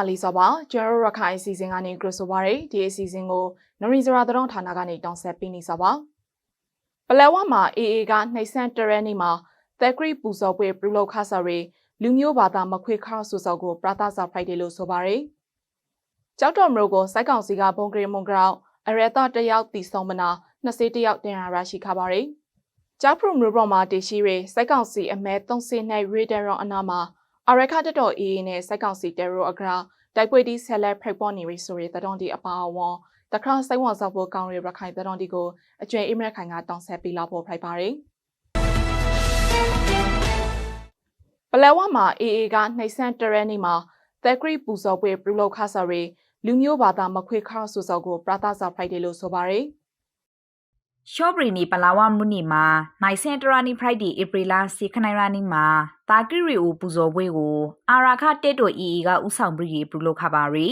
လောင်းတာလီစောပါကျွန်တော်တို့ရခိုင်အစီအစဉ်ကနေကြိုဆိုပါရယ်ဒီအစီအစဉ်ကိုနရီဇရာတရုံဌာနကနေတောင်းဆက်ပေးနေစောပါပလဲဝမှာ AA ကနှိပ်စက်တရဲနေမှာသက်ကရီပူဇော်ပွဲပြုလုပ်ခါစားရီလူမျိုးဘာသာမခွေခါဆူဆောက်ကိုပရာသစာဖိုက်တယ်လို့ဆိုပါရယ်ကြောက်တော်မျိုးကိုစိုက်ကောင်စီကဘုံဂရီမွန်ဂရောက်အရတာတယောက်တီဆောင်မနာနှစ်စေးတယောက်တင်ရရရှိခပါရယ်ကြောက်ဖရမျိုးပေါ်မှာတရှိရီစိုက်ကောင်စီအမဲ၃စေနိုင်ရေဒရွန်အနာမှာ အရခတ်တော်အေးနဲ့စိုက်ကောင်စီတဲရိုအဂရာတိုက်ပွဲဒီဆက်လက်ဖိတ်ပေါ်နေရီဆိုရီတတော်ဒီအပါအဝန်တခါစိုက်ဝန်ဆောက်ဖို့ကောင်းရီရခိုင်တတော်ဒီကိုအကျွဲအိမရခိုင်ကတောင်းဆက်ပေးလာဖို့ဖိုက်ပါရယ်ပလဲဝမှာ AA ကနှိပ်စက်တရဲနေမှာသက်ကရီပူဇော်ပွဲပြုလုပ်ခါစားရီလူမျိုးဘာသာမခွေခါဆူဆောက်ကိုပရာသစာဖိုက်တယ်လို့ဆိုပါရယ် ရှော့ဘရီနီပလာဝမူနီမှာနိုင်စင်တရာနီဖရိုက်ဒီဧပြီလစီခနိုင်ရာနီမှာတာကီရီအိုပူဇော်ပွဲကိုအာရာခတက်တိုအီအီကဥဆောင်ပြီးပြုလုပ်ခပါရီ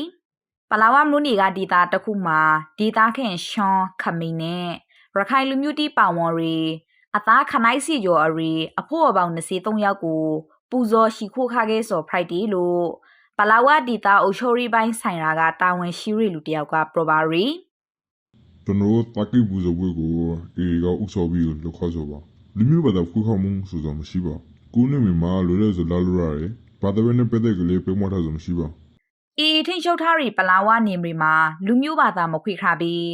ပလာဝမူနီကဒေတာတစ်ခုမှာဒေတာခင်ရှွန်ခမီနဲ့ရခိုင်လူမျိုးတီပါဝန်ရီအသားခနိုင်စီကျော်အရီအဖို့အပေါင်း23ယောက်ကိုပူဇော်ရှိခိုးခခဲ့စော်ဖရိုက်ဒီလို့ပလာဝဒေတာအိုချိုရီပိုင်းဆိုင်ရာကတာဝန်ရှိရီလူတယောက်ကပရပါရီ ကျွန်တော်တို့တာကိပူဇော်ပွဲကိုအေကဥဆော်ပြီးလောက်ခဆိုပါလူမျိုးဘာသာဖူးခေါမှုဆိုတော့မရှိပါကိုနေမမှာလွယ်လွယ်စလာလိုရတယ်ဘာသာဝင်နဲ့ပတ်သက်ကလေးပြမထားဆိုမရှိပါ။အေထိန်ချုပ်ထားရီပလာဝနေမရီမှာလူမျိုးဘာသာမခွေခါပြီး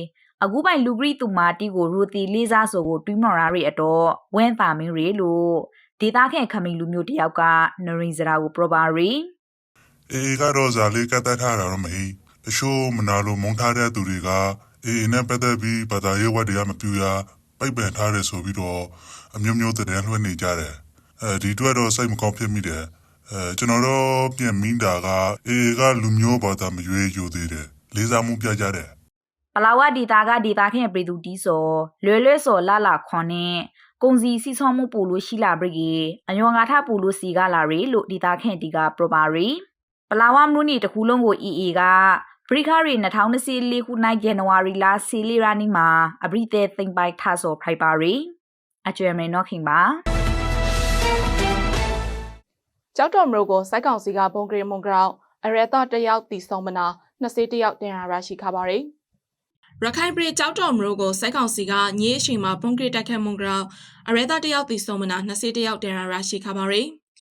အခုပိုင်လူဂရီတူမာတီကိုရူတီလေးစားဆိုကိုတွီးမော်ရာရီအတော့ဝဲတာမင်းရီလို့ဒေတာခန့်ခမင်းလူမျိုးတယောက်ကနရိစရာကိုပရပါရီအေအေကတော့ဇာလေးကတ်သက်ထားတာတော့မဟိတချို့မနာလို့မုန်းထားတဲ့သူတွေက အေအေနဲ့ပတ်သက်ပြီးဘာသာရေးဝတ်တွေကမပြူရပိတ်ပင်ထားတယ်ဆိုပြီးတော့အမျိုးမျိုးတဲ့လွှဲနေကြတယ်အဲဒီအတွက်တော့စိတ်မကောင်းဖြစ်မိတယ်အဲကျွန်တော်တို့ပြင်မိတာကအေအေကလူမျိုးဘာသာမရွေးယူသေးတယ်လေးစားမှုပြကြတယ်ပလာဝဒေတာကဒေတာခန့်ပြည်သူတီးစောလွယ်လွယ်စောလာလာခွန်နဲ့ကုံစီစီဆောင်းမှုပူလို့ရှိလာပြီကြီးအညောငါထပူလို့စီကလာရီလို့ဒေတာခန့်တီကပရပါရီပလာဝမလူနီတခုလုံးကိုအီအီက ဘရိခရီ2024ခုနိုင်ဇန်နဝါရီလစီလီရာနီမှာအဘရိတဲသိမ့်ပိုက်ထဆော်ဖရိုက်ပါရီအကျွဲမင်းနော်ခင်ပါကြောက်တော်မျိုးကိုစိုက်ကောင်စီကဘုံဂရီမွန်ဂရောက်အရတာတယောက်တီဆောင်မနာနှစ်စေးတယောက်တင်ရရရှိခပါရယ်ရခိုင်ပြည်ကြောက်တော်မျိုးကိုစိုက်ကောင်စီကညေးအချိန်မှာဘုံဂရီတက်ခတ်မွန်ဂရောက်အရတာတယောက်တီဆောင်မနာနှစ်စေးတယောက်တင်ရရရှိခပါရ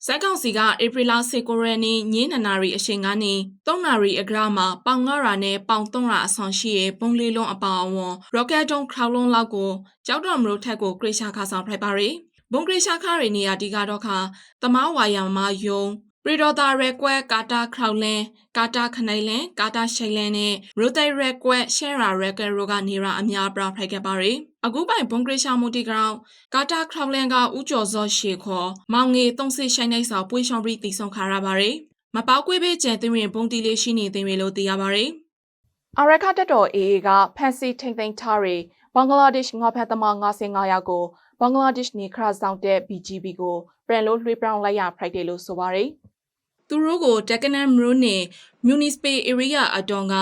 ယ်စိုက်ကောင်စီကဧပြီလ19ရက်နေ့ညနေနာရီအချိန်ကနေ3နာရီအကြမှာပေါင်9ရာနဲ့ပေါင်3ရာအဆောင်ရှိရဲ့ပုံလေးလုံးအပါအဝင် rocket dome crown လုံးလောက်ကိုကြောက်တော်မျိုးထက်ကိုဂရိရှာခါဆောင်ဖိုက်ပါရယ်ဘုံဂရိရှာခါရီနေရာဒီကတော့ခါတမဝါယာမယုံ ပရီဒေါ်တာရက်ကွက်ကာတာခရောင်လန်ကာတာခနိုင်လန်ကာတာရှိန်လန်နဲ့ရိုတိုင်ရက်ကွက်ရှဲရာရက်ကွက်ရိုကနေရာအများပြဖိုက်ခဲ့ပါရယ်အခုပိုင်ဘုံဂရိရှာမူတီဂရောင်ကာတာခရောင်လန်ကဥကျော်စောရှေခေါ်မောင်ငေသုံးစစ်ရှိုင်းနိုင်စာပွေးရှောင်းပြီးတည်ဆုံခါရပါရယ်မပေါက်ကွေးပေးကျန်တင်ရင်ဘုံတီလေးရှိနေတင်ရလို့သိရပါရယ်အရခတက်တော် AA ကဖန်စီထိန်သိမ်းထားရီဘင်္ဂလားဒေ့ရှ်ငါဖက်သမား95ယောက်ကိုဘင်္ဂလားဒေ့ရှ်နေခရဆောင်တဲ့ BGB ကိုပြန်လို့လွှဲပြောင်းလိုက်ရဖိုက်တယ်လို့ဆိုပါရယ် သူတို့ကိုတက်ကနမ်မြို့နယ် Municipal Area အတောင်က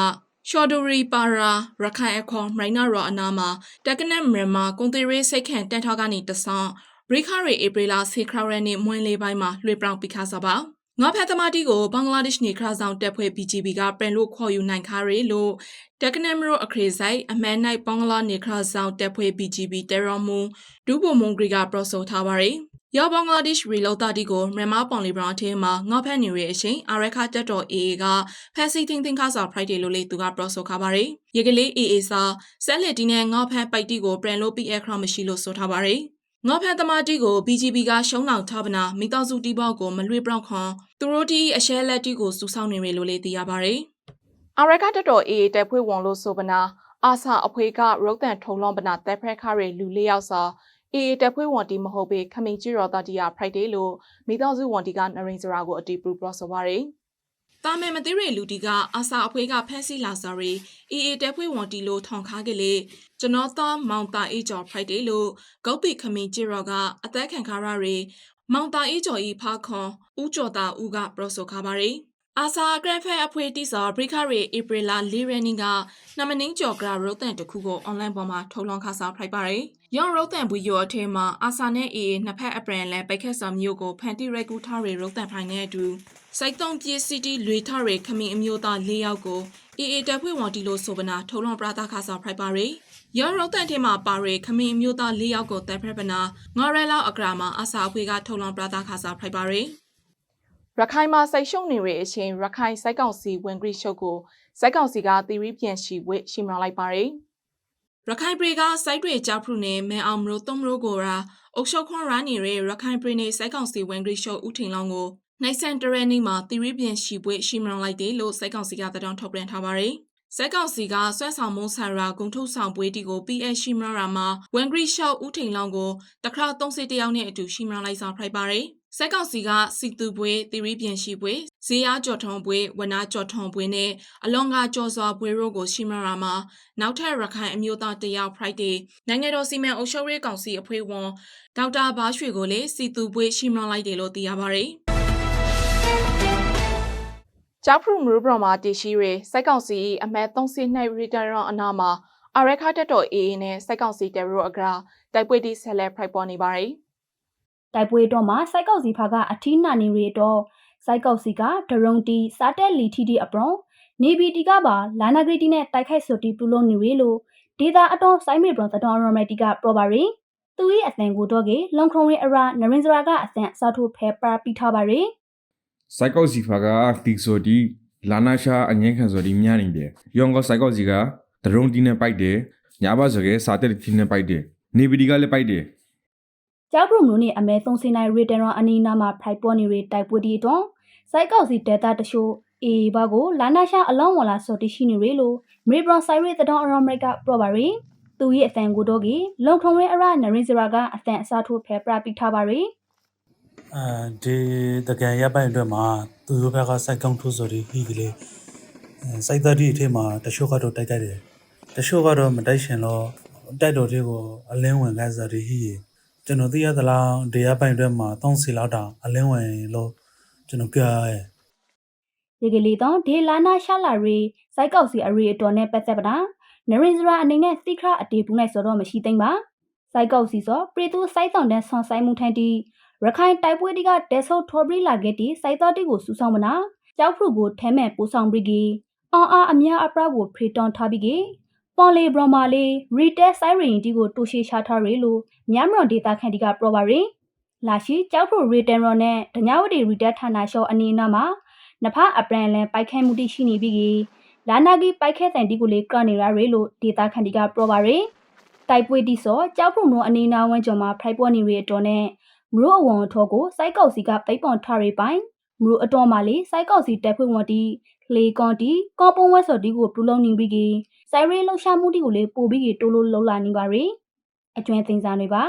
ရှော်ဒိုရီပါရာရခိုင်အခေါ်မိုင်းနာရောအနာမှာတက်ကနမ်မြန်မာကွန်တီရေးစိတ်ခန့်တန်ထောက်ကနေတဆောင်ဘရိခရီဧပြီလဆေခရရနဲ့မွန်းလေးပိုင်းမှာလွှဲပြောင်းပြီးခါစားပါငါဖက်သမားတီကိုဘင်္ဂလားဒေ့ရှ်နေခရဆောင်တက်ဖွဲ့ BGB ကပြန်လို့ခေါ်ယူနိုင်ခါရီလို့တက်ကနမ်ရိုအခရေဆိုင်အမန်နိုင်ဘင်္ဂလားနေခရဆောင်တက်ဖွဲ့ BGB တေရော်မူဒူဘိုမွန်ဂရီကပရိုဆိုထားပါရီ ရောက်ဘင်္ဂလားဒေ့ရှ်ရီလောတာတီကိုမြန်မာပောင်လီဘရောင်းအထင်းမှာငေါဖက်နေရဲ့အချိန်အာရခတက်တော် AA ကဖက်စီတင်းတင်းခါစာ Friday လို့လေသူကပရိုဆိုခါပါရီရေကလေး AA စာဆက်လက်တီနဲ့ငေါဖက်ပိုက်တီကိုပြန်လို့ PL ခရမရှိလို့ဆိုထားပါရီငေါဖက်သမားတီကို BGB ကရှုံးလောင်ထားပနာမိသားစုတီဘောက်ကိုမလွေပြောင်းခွန်သူတို့တီအရှဲလက်တီကိုစူဆောင်းနေရလို့လေသိရပါရီအာရခတက်တော် AA တက်ဖွဲ့ဝန်လို့ဆိုပနာအာဆာအဖွေကရုတ်တန်ထုံလွန်ပနာတက်ဖရက်ခရီလူလေးယောက်စာ အေအေတက်ဖွေးဝန်တီမဟုတ်ပေခမင်ကြီးရော်တာတီယာဖရိုက်ဒေးလို့မိသားစုဝန်တီကနရင်စရာကိုအတီပရူပရဆိုပါရယ်တာမဲမသိရလူတီကအာစာအဖွေးကဖက်စီလာစာရီအေအေတက်ဖွေးဝန်တီလို့ထောင်ခါကလေးကျွန်တော်သားမောင်တာအေးကျော်ဖရိုက်ဒေးလို့ဂုတ်တိခမင်ကြီးရော်ကအသက်ခံခါရရီမောင်တာအေးကျော်ဤဖာခွန်ဦးကျော်တာဦးကပရဆိုခါပါရယ် အာစာဂရန်ဖက်အဖွဲ့တီစာဘရိခရီဧပြီလ၄ရက်နေ့ကနမနင်းကျော်ကရုတ်တန်တစ်ခုကိုအွန်လိုင်းပေါ်မှာထုတ်လွှင့်ခါစားဖိုက်ပါတယ်။ရောင်ရုတ်တန်ဘူးရောအထဲမှာအာစာနဲ့အေနှစ်ဖက်အပရန်လဲပိတ်ခက်စာမျိုးကိုဖန်တီရက်ကူထားရီရုတ်တန်ဖိုင်နဲ့အတူစိုက်တုံးပြေးစီတီလွေထားရီခမင်းအမျိုးသား၄ယောက်ကိုအေအေတပ်ဖွဲ့ဝန်တီလို့ဆိုပနာထုတ်လွှင့်ပရာတာခါစားဖိုက်ပါတယ်။ရောင်ရုတ်တန်ထဲမှာပါရီခမင်းအမျိုးသား၄ယောက်ကိုတပ်ဖက်ပနာငါရဲလောက်အကရာမှာအာစာအဖွဲ့ကထုတ်လွှင့်ပရာတာခါစားဖိုက်ပါတယ်။ ရခိုင်မှာစိတ်ရှုံနေတဲ့အချိန်ရခိုင်စိုက်ကောင်စီဝင်ဂရိရှုပ်ကိုစိုက်ကောင်စီကတီရီပြန်ရှိဝစ်ရှိမလိုက်ပါတယ်။ရခိုင်ပြည်ကစိုက်တွေကြောက်ဖရုနဲ့မဲအောင်မလို့သုံးမလို့ကိုရာအုပ်ချုပ်ခွန်ရနေတဲ့ရခိုင်ပြည်နယ်စိုက်ကောင်စီဝင်ဂရိရှုပ်ဦးထင်လောင်းကိုနိုင်ဆန်တရဲနေ့မှာတီရီပြန်ရှိဝစ်ရှိမလိုက်တယ်လို့စိုက်ကောင်စီကတောင်းထုတ်ပြန်ထားပါတယ်။စိုက်ကောင်စီကဆွဲဆောင်မုံဆန်ရာဂုံထုတ်ဆောင်ပွဲတီကို PS ရှိမရာမှာဝင်ဂရိရှုပ်ဦးထင်လောင်းကိုတခါ30တယောက်နဲ့အတူရှိမလိုက်ဆောင်ဖိုက်ပါတယ်။ စက်ကောင်စီကစီတူပွဲတီရီပြန်ရှိပွဲဇေယျကြော်ထုံပွဲဝနာကြော်ထုံပွဲနဲ့အလွန်ကကြော်စွာပွဲတို့ကိုရှိမရာမှာနောက်ထပ်ရခိုင်အမျိုးသားတယောက် Friday နိုင်ငံတော်စီမံအုပ်ချုပ်ရေးကောင်စီအဖွဲ့ဝန်ဒေါက်တာဘားရွှေကိုလည်းစီတူပွဲရှိမလိုက်တယ်လို့သိရပါတယ်။ကျောက်ဖရူမရူဘရမှာတည်ရှိရဲစိုက်ကောင်စီအမတ်32ရီတာရွန်အနာမှာအရက်ခတက်တော်အေးနဲ့စိုက်ကောင်စီတဲရိုအကရာတိုက်ပွဲတီဆက်လက်ဖိုက်ပေါ်နေပါတယ်။ တိုက်ပွဲတော့မှာစိုက်ကောက်စီဖာကအထီးနာနေရီတော့စိုက်ကောက်စီကဒရုံတီစားတက်လီထီတီအပရောနေဘီတီကပါလာနာဂရီတီနဲ့တိုက်ခိုက်ဆိုတီပလူလုံးနေရီလို့ဒေတာအတော်စိုင်းမေဘရန်သတော်ရမတီကပရောပါရီသူ၏အသံကိုတော့ကေလုံခုံရီအရာနရင်စရာကအသံအစားထိုးဖဲပါပီထားပါရီစိုက်ကောက်စီဖာကတီဆိုဒီလာနာရှာအငင်းခံဆိုဒီမြနေတယ်ယောင်ကစိုက်ကောက်စီကဒရုံတီနဲ့ပိုက်တယ်ညာဘဆိုကစာတက်တီနဲ့ပိုက်တယ်နေပဒီကလည်းပိုက်တယ် ကျောက်ပရုံနိုနဲ့အမဲသုံးစင်းနိုင်ရီတန်ရန်အနီနာမှာဖိုက်ပေါ်နေရီတိုက်ပွဲတီတော့စိုက်ကောက်စီဒေတာတရှို့အေဘာကိုလာနာရှာအလောင်းဝလာစော်တီရှိနေရီလို့မေဘရန်ဆိုင်ရီတတော်အရမရိကပရောပါရီသူ၏အသံကိုတော့ကေလုံခုံရီအရာနရင်စရာကအသံအစားထိုးဖဲပါပီထားပါရီအဲဒီတကယ်ရပ်ပိုင်အတွက်မှာသူတို့ဘက်ကစိုက်ကောင်းထိုးစော်ဒီဟီကလေးအဲစိုက်သားဒီအထက်မှာတချို့ကတော့တိုက်ကြတယ်တချို့ကတော့မတိုက်ရှင်တော့တိုက်တော်တွေကိုအလင်းဝင်ကစားဒီဟီ ကျွန်တော်သိရသလားဒီရပ်ပိုင်အတွက်မှာ30လောက်တောင်အလင်းဝင်လို့ကျွန်တော်ပြောရဲဒီကလေးတော့ဒေလာနာရှာလာရီစိုက်ကောက်စီအရီအတော်နဲ့ပတ်သက်ပတာနရင်စရာအနေနဲ့သိခရအတေပူနိုင်ဆိုတော့မရှိသိမ့်ပါစိုက်ကောက်စီဆိုပရီတူစိုက်ဆောင်တဲ့ဆွန်ဆိုင်မှုထန်တီရခိုင်တိုက်ပွဲတီကတဲဆုပ်ထော်ဘရီလာခဲ့တီစိုက်တော်တီကိုစူဆောင်မနာကြောက်ဖရုကိုထဲမဲ့ပို့ဆောင်ပြီးကီအော်အားအများအပရာကိုဖရီတွန်ထားပြီးကီ ပွန်လီဘရမာလီရီတက်ဆိုင်ရင်တီကိုတူရှိချထားရီလို့မြန်မွန်ဒေတာခန်တီကပရောပါရီလာရှိကြောက်ဖရုရီတန်ရော်နဲ့ဒညာဝတီရီတက်ဌာနရှော့အနီးနားမှာနဖအပရန်လန်ပိုက်ခဲမှုတိရှိနေပြီးကြီးလာနာဂီပိုက်ခဲတန်တီကိုလေကနေရရဲလို့ဒေတာခန်တီကပရောပါရယ်တိုက်ပွဲတိစောကြောက်ဖုံတို့အနေနာဝန်းကျော်မှာဖိုက်ပေါ်နေရအတော်နဲ့မရိုးအဝံအထောကိုစိုက်ကောက်စီကပိတ်ပွန်ထားရပိုင်မရိုးအတော်မှာလေစိုက်ကောက်စီတက်ဖွင့်ဝတီလေကွန်တီကော်ပုံဝက်စော်တီကိုပလူလုံးနေပြီးကြီး စိုက်ရဲလှရှာမှုတီကိုလေပို့ပြီးကြီးတိုးလို့လှလာနေပါရယ်အကျွမ်းသိမ်းစားတွေပါ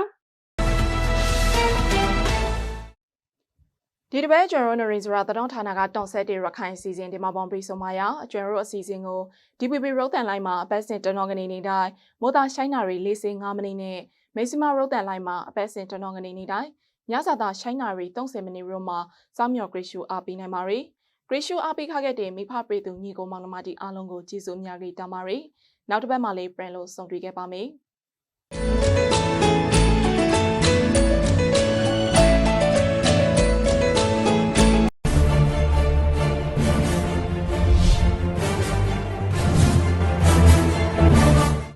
ဒီတစ်ပတ်ကျွန်တော်တို့နေရီဇရာတတော်ဌာနကတောင်ဆက်တဲ့ရခိုင်အစီအစဉ်ဒီမှာပေါင်းပြီးဆုံးပါရကျွန်တော်တို့အစီအစဉ်ကို DPP ရုပ်တန်လိုင်းမှာအပတ်စဉ်တနော်ကနေနေတိုင်းမိုးသားရှိုင်းနာရီ၄၅မိနစ်နဲ့မိစီမာရုပ်တန်လိုင်းမှာအပတ်စဉ်တနော်ကနေနေတိုင်းညစာသားရှိုင်းနာရီ30မိနစ်ရုံမှာစောင်းမြော်ဂရစ်ရှူအားပေးနိုင်ပါရီဂ ရစ်ရှူအားပေးခခဲ့တဲ့မိဖပရိသူညီကိုမောင်နှမတီအားလုံးကိုကျေးဇူးအများကြီးတောင်းပါရီနောက်တစ်ပတ်မှလည်းပြန်လို့ဆုံတွေ့ခဲ့ပါမယ်